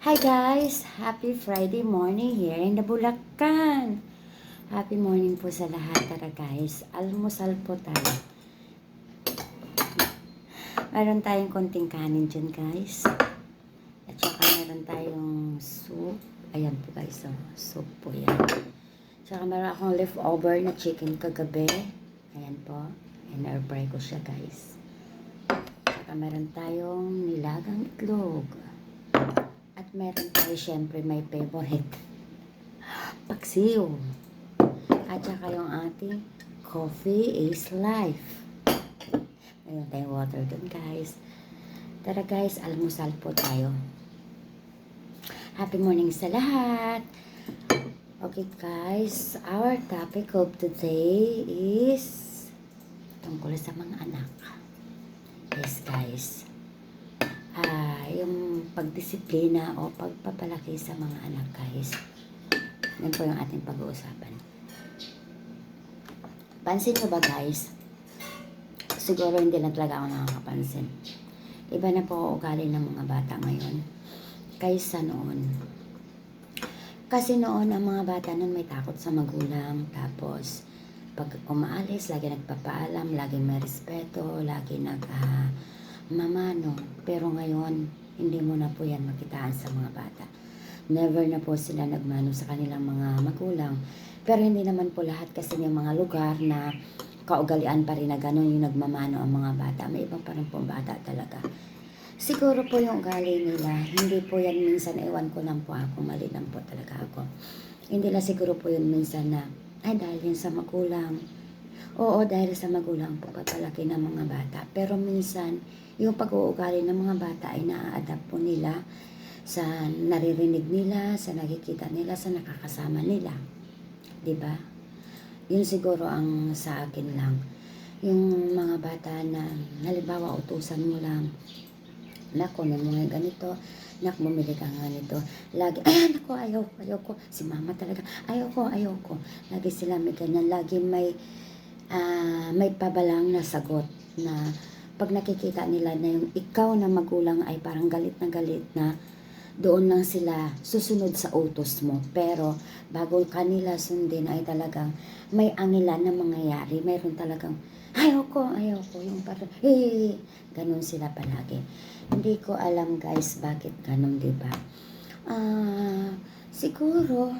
Hi guys! Happy Friday morning here in the Bulacan! Happy morning po sa lahat tara guys. Almusal po tayo. Meron tayong konting kanin dyan guys. At saka meron tayong soup. Ayan po guys, oh. soup po yan. Tsaka meron akong leftover na chicken kagabi. Ayan po. And air fry ko siya guys. Tsaka meron tayong nilagang itlog. At meron tayo syempre may favorite. Paksiw. At saka yung ating coffee is life. Meron tayong water dun guys. Tara guys, almusal po tayo. Happy morning sa lahat. Okay guys, our topic of today is tungkol sa mga anak. Yes guys. Ah, yung pagdisiplina o pagpapalaki sa mga anak guys. Yan po yung ating pag-uusapan. Pansin nyo ba guys? Siguro hindi na talaga ako nakakapansin. Iba na po ugali ng mga bata ngayon kaysa noon. Kasi noon, ang mga bata noon may takot sa magulang. Tapos, pag umaalis, lagi nagpapaalam, lagi may respeto, lagi nag ah, mamano. Pero ngayon, hindi mo na po yan makitaan sa mga bata. Never na po sila nagmano sa kanilang mga magulang. Pero hindi naman po lahat kasi may mga lugar na kaugalian pa rin na gano'n yung nagmamano ang mga bata. May iba pa rin po bata talaga. Siguro po yung ugali nila, hindi po yan minsan, ewan ko lang po ako, mali lang po talaga ako. Hindi lang siguro po yun minsan na, ay dahil yan sa magulang. Oo, dahil sa magulang po papalaki ng mga bata. Pero minsan, yung pag-uugali ng mga bata ay naa-adapt po nila sa naririnig nila, sa nakikita nila, sa nakakasama nila. 'Di ba? Yun siguro ang sa akin lang. Yung mga bata na, halimbawa, utusan mo lang, Nako, may mga ganito. Nak, bumili ka nga nito. Lagi, ay, nako, ayaw ko, ayaw ko. Si mama talaga, ayaw ko, ayaw ko. Lagi sila may ganyan. Lagi may, ah, may pabalang na sagot na pag nakikita nila na yung ikaw na magulang ay parang galit na galit na doon lang sila susunod sa utos mo. Pero bago kanila sundin ay talagang may angilan na mangyayari. Mayroon talagang, ayaw ko, ayaw ko. Yung parang, eh, ganun sila palagi. Hindi ko alam guys bakit ganun, di ba? Ah, siguro,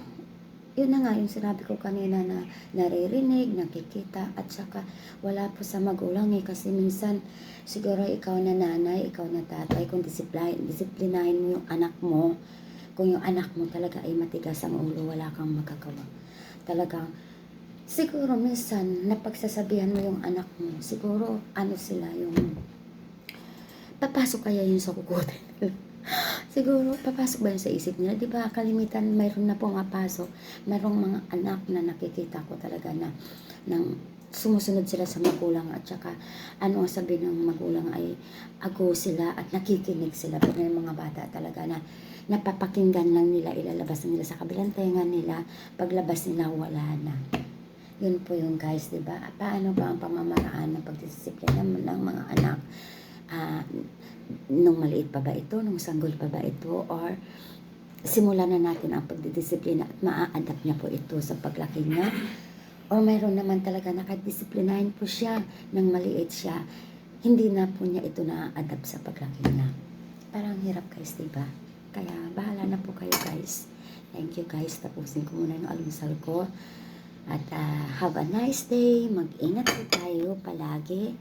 yun na nga yung sinabi ko kanina na naririnig, nakikita, at saka wala po sa magulang eh. Kasi minsan, siguro ikaw na nanay, ikaw na tatay, kung disiplin, disiplinahin mo yung anak mo, kung yung anak mo talaga ay matigas ang ulo, wala kang magagawa. Talagang, siguro minsan, napagsasabihan mo yung anak mo, siguro, ano sila, yung, papasok kaya yun sa kukutin. Siguro, papasok ba sa isip nila? Di ba, kalimitan, mayroon na pumapasok. Mayroong mga anak na nakikita ko talaga na nang sumusunod sila sa magulang at saka ano ang sabi ng magulang ay ago sila at nakikinig sila. Pero may mga bata talaga na napapakinggan lang nila, ilalabas nila sa kabilang tenga nila. Paglabas nila, wala na. Yun po yung guys, di ba? Paano ba ang pamamaraan ng pagdisiplina ng mga anak? Ah, nung maliit pa ba ito, nung sanggol pa ba ito, or simulan na natin ang pagdidisiplina at maa-adapt niya po ito sa paglaki niya. O mayroon naman talaga nakadisiplinahin po siya nang maliit siya. Hindi na po niya ito na-adapt sa paglaki niya. Parang hirap guys, di ba? Kaya bahala na po kayo guys. Thank you guys. Tapusin ko muna yung almusal ko. At ah, have a nice day. Mag-ingat po tayo palagi.